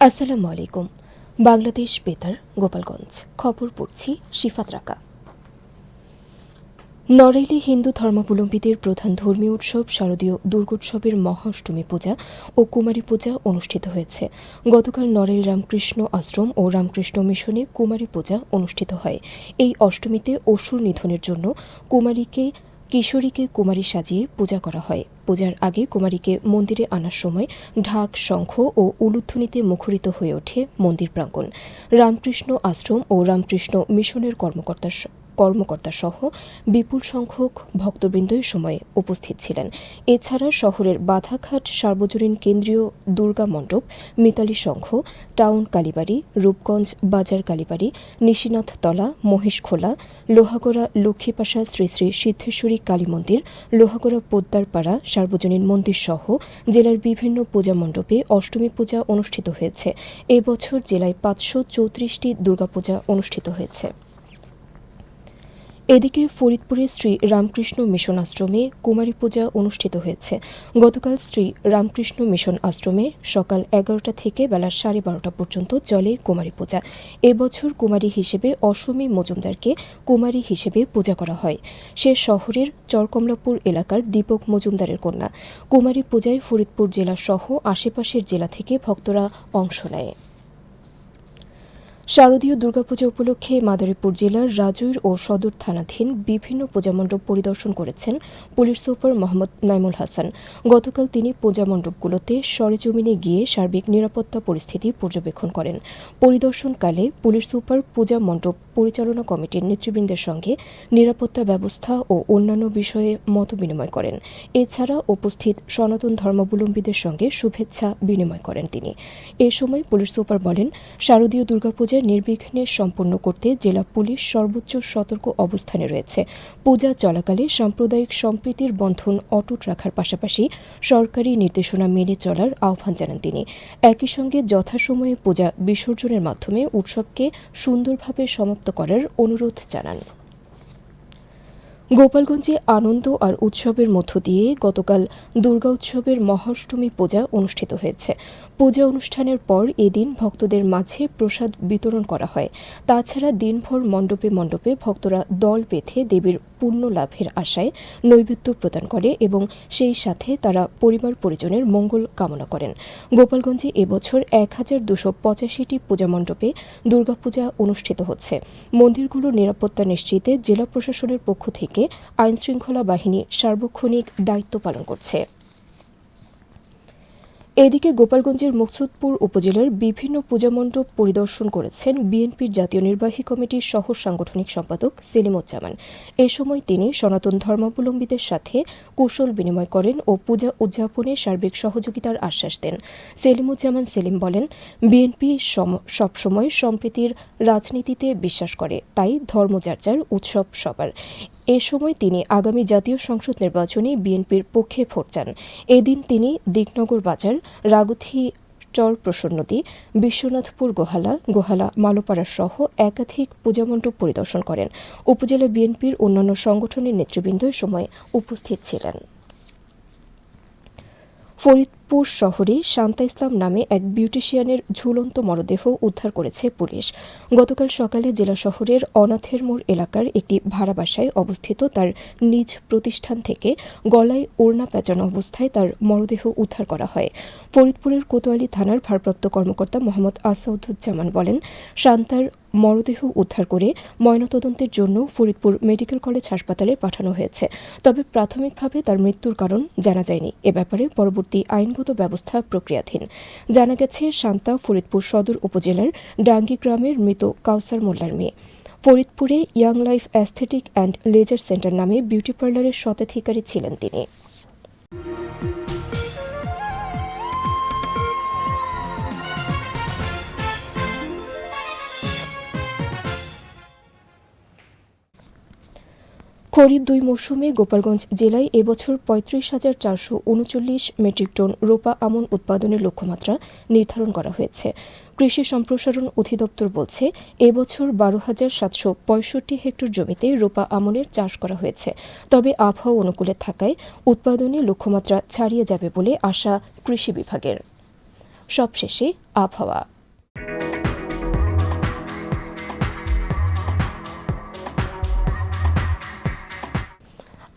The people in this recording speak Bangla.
আসসালামু আলাইকুম। বাংলাদেশ বেতার, গোপালগঞ্জ। খবর পড়ছি শিফাত রাকা। নড়াইলে হিন্দু ধর্মাবলম্বীদের প্রধান ধর্মীয় উৎসব শারদীয় দুর্গোৎসবের মহাষ্টমী পূজা ও কুমারী পূজা অনুষ্ঠিত হয়েছে। গতকাল নড়াইল রামকৃষ্ণ আশ্রম ও রামকৃষ্ণ মিশনে কুমারী পূজা অনুষ্ঠিত হয়। এই অষ্টমীতে অসুর নিধনের জন্য কুমারীকে, কিশোরীকে কুমারী সাজিয়ে পূজা করা হয়। পূজার আগে কুমারীকে মন্দিরে আনার সময় ঢাক, শঙ্খ ও উলুধ্বনিতে মুখরিত হয়ে ওঠে মন্দির প্রাঙ্গণ। রামকৃষ্ণ আশ্রম ও রামকৃষ্ণ মিশনের কর্মকর্তা কর্মকর্তা সহ বিপুল সংখ্যক ভক্তবৃন্দ এ সময় উপস্থিত ছিলেন। এছাড়া শহরের বাধাঘাট, সার্বজনীন কেন্দ্রীয় দুর্গা মণ্ডপ, মিতালি সংঘ, টাউন কালীবাড়ি, রূপগঞ্জ বাজার কালীবাড়ি, নিশিনাথ তলা মহেশখোলা লোহাগড়া লক্ষ্মীপাশা শ্রী শ্রী সিদ্ধেশ্বরী কালী মন্দির, লোহাগড়া পোদ্দারপাড়া, সার্বজনীন মন্দির সহ জেলার বিভিন্ন পূজা মণ্ডপে অষ্টমী পূজা অনুষ্ঠিত হয়েছে। এবছর জেলায় পাঁচশো চৌত্রিশটি দুর্গাপূজা অনুষ্ঠিত হয়েছে। এদিকে ফরিদপুরে শ্রী রামকৃষ্ণ মিশন আশ্রমে কুমারী পূজা অনুষ্ঠিত হয়েছে। গতকাল শ্রী রামকৃষ্ণ মিশন আশ্রমে সকাল এগারোটা থেকে বেলা সাড়ে বারোটা পর্যন্ত চলে কুমারী পূজা। এবছর কুমারী হিসেবে অসমী মজুমদারকে কুমারী হিসেবে পূজা করা হয়। সে শহরের চরকমলাপুর এলাকার দীপক মজুমদারের কন্যা। কুমারী পূজায় ফরিদপুর জেলা সহ আশেপাশের জেলা থেকে ভক্তরা অংশ নেয়। শারদীয় দুর্গাপূজা উপলক্ষে মাদারীপুর জেলার রাজৈর ও সদর থানাধীন বিভিন্ন পূজামণ্ডপ পরিদর্শন করেছেন পুলিশ সুপার মোহাম্মদ নাইমুল হাসান। গতকাল তিনি পূজামণ্ডপগুলোতে সরেজমিনে গিয়ে সার্বিক নিরাপত্তা পরিস্থিতি পর্যবেক্ষণ করেন। পরিদর্শনকালে পুলিশ সুপার পূজা মণ্ডপ পরিচালনা কমিটির নেতৃবৃন্দের সঙ্গে নিরাপত্তা ব্যবস্থা ও অন্যান্য বিষয়ে মত বিনিময় করেন। এছাড়া উপস্থিত সনাতন ধর্মাবলম্বীদের সঙ্গে শুভেচ্ছা বিনিময় করেন তিনি। এ সময় পুলিশ সুপার বলেন, শারদীয় দুর্গাপূজা নির্বিঘ্নে সম্পন্ন করতে জেলা পুলিশ সর্বোচ্চ সতর্ক অবস্থানে রয়েছে। পূজা চলাকালে সাম্প্রদায়িক সম্প্রীতির বন্ধন অটুট রাখার পাশাপাশি সরকারি নির্দেশনা মেনে চলার আহ্বান জানান তিনি। একই সঙ্গে যথাসময়ে পূজা বিসর্জনের মাধ্যমে উৎসবকে সুন্দরভাবে সমাপ্ত করার অনুরোধ জানান। গোপালগঞ্জে আনন্দ আর উৎসবের মধ্য দিয়ে গতকাল দুর্গা উৎসবের মহাষ্টমী পূজা অনুষ্ঠিত হয়েছে। পূজা অনুষ্ঠানের পর এদিন ভক্তদের মাঝে প্রসাদ বিতরণ করা হয়। তাছাড়া দিনভর মণ্ডপে মণ্ডপে ভক্তরা দল বেঁধে দেবীর পুণ্য লাভের আশায় নৈবেদ্য প্রদান করে এবং সেই সাথে তারা পরিবার পরিজনের মঙ্গল কামনা করেন। গোপালগঞ্জে এবছর এক হাজার দুশো পঁচাশিটি পূজা মণ্ডপে দুর্গাপূজা অনুষ্ঠিত হচ্ছে। মন্দিরগুলোর নিরাপত্তা নিশ্চিতে জেলা প্রশাসনের পক্ষ থেকে আইনশৃঙ্খলা বাহিনী সার্বক্ষণিক দায়িত্ব পালন করছে। এদিকে গোপালগঞ্জের মুকসুদপুর উপজেলার বিভিন্ন পূজামণ্ডপ পরিদর্শন করেছেন বিএনপির জাতীয় নির্বাহী কমিটির সহ সাংগঠনিক সম্পাদক সেলিমুজ্জামান। এ সময় তিনি সনাতন ধর্মাবলম্বীদের সাথে কুশল বিনিময় করেন ও পূজা উদযাপনে সার্বিক সহযোগিতার আশ্বাস দেন। সেলিমুজ্জামান সেলিম বলেন, বিএনপি সবসময় সম্প্রীতির রাজনীতিতে বিশ্বাস করে, তাই ধর্মযার্যার উৎসব সবার। এ সময় তিনি আগামী জাতীয় সংসদ নির্বাচনে বিএনপির পক্ষে ভোট চান। এদিন তিনি দিকনগর বাজার, রাগুথি চর প্রসন্নতি, বিশ্বনাথপুর গোহালা গোহালা মালোপাড়া সহ একাধিক পূজামণ্ডপ পরিদর্শন করেন। উপজেলা বিএনপির অন্যান্য সংগঠনের নেতৃবৃন্দ সময় উপস্থিত ছিলেন। ফরিদপুর শহরে শান্তা ইসলাম নামে এক বিউটিশিয়ানের ঝুলন্ত মরদেহ উদ্ধার করেছে পুলিশ। গতকাল সকালে জেলা শহরের অনাথের মোড় এলাকার একটি ভাড়া বাসায় অবস্থিত তার নিজ প্রতিষ্ঠান থেকে গলায় ওড়না পেঁচানো অবস্থায় তার মরদেহ উদ্ধার করা হয়। ফরিদপুরের কোতোয়ালি থানার ভারপ্রাপ্ত কর্মকর্তা মোহাম্মদ আসাউদ্দুজ্জামান বলেন, শান্তার মরদেহ উদ্ধার করে ময়নাতদন্তের জন্য ফরিদপুর মেডিকেল কলেজ হাসপাতালে পাঠানো হয়েছে। তবে প্রাথমিকভাবে তার মৃত্যুর কারণ জানা যায়নি। এ ব্যাপারে পরবর্তী আইনগত ব্যবস্থা প্রক্রিয়াধীন। জানা গেছে, শান্তা ফরিদপুর সদর উপজেলার ডাঙ্গি গ্রামের মৃত কাউসার মোল্লার মেয়ে। ফরিদপুরে young life aesthetic and laser centre নামে বিউটি পার্লারের সতাধিকারী ছিলেন তিনি। খরিফ দুই মৌসুমে গোপালগঞ্জ জেলায় এবছর পঁয়ত্রিশ হাজার চারশো উনচল্লিশ মেট্রিক টন রোপা আমন উৎপাদনের লক্ষ্যমাত্রা নির্ধারণ করা হয়েছে। কৃষি সম্প্রসারণ অধিদপ্তর বলছে, এবছর বারো হাজার সাতশো পঁয়ষট্টি হেক্টর জমিতে রোপা আমনের চাষ করা হয়েছে। তবে আবহাওয়া অনুকূলে থাকায় উৎপাদনে লক্ষ্যমাত্রা ছাড়িয়ে যাবে বলে আশা কৃষি বিভাগের। সবশেষে আবহাওয়া।